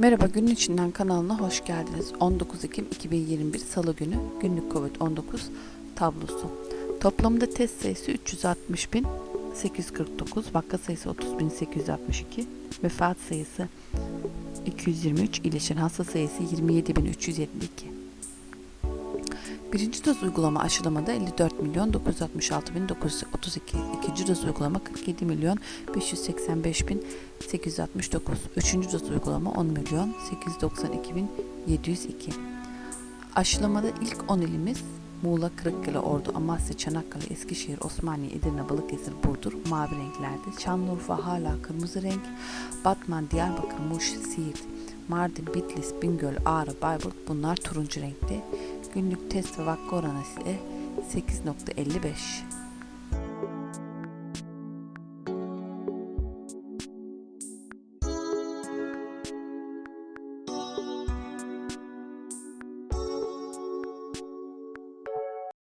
Merhaba günün içinden kanalına hoş geldiniz. 19 Ekim 2021 Salı günü günlük Covid-19 tablosu. Toplamda test sayısı 360.849, vaka sayısı 30.862, vefat sayısı 223, iyileşen hasta sayısı 27.372. Birinci doz uygulama aşılamada 54 milyon 966 bin 932. İkinci doz uygulama 47 milyon 585 bin 869. Üçüncü doz uygulama 10 milyon 892 bin 702. Aşılamada ilk 10 ilimiz Muğla, Kırıkkale, Ordu, Amasya, Çanakkale, Eskişehir, Osmaniye, Edirne, Balıkesir, Burdur mavi renklerde. Şanlıurfa hala kırmızı renk. Batman, Diyarbakır, Muş, Siirt, Mardin, Bitlis, Bingöl, Ağrı, Bayburt bunlar turuncu renkte. Günlük test ve vaka oranı ise 8.55.